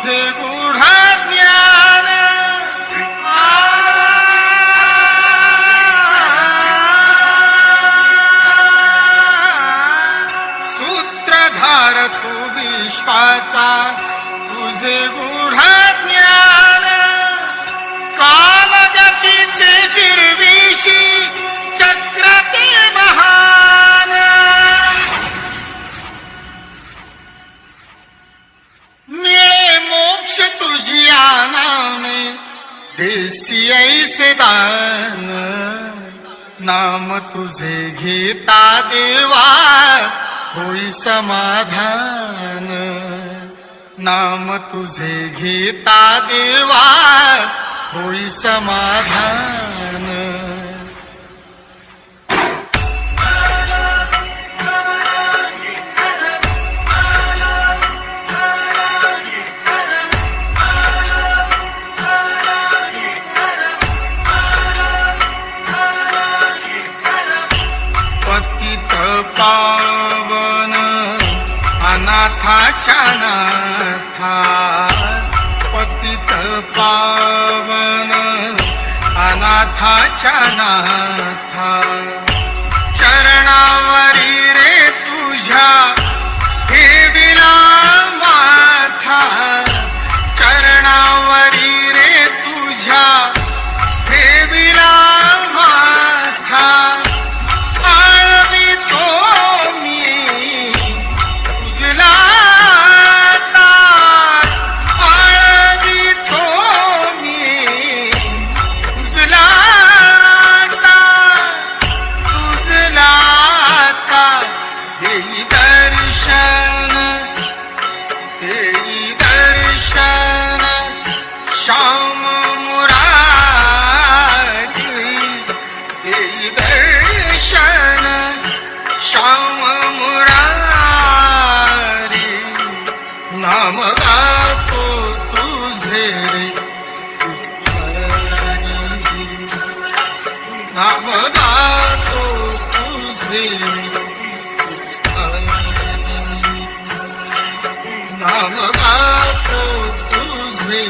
तुझे बूढ़ा ज्ञान। सूत्रधार तू विश्वाचा तुझे गुढ देसी दान नाम तुझे घेता देवा होई समाधान। नाम तुझे घेता देवा होई समाधान। पावन अनाथाच्या नाथा पतित पावन अनाथाच्या नाथा नाम गातो तुझे रे विठ्ठलानी. नाम गातो तुझे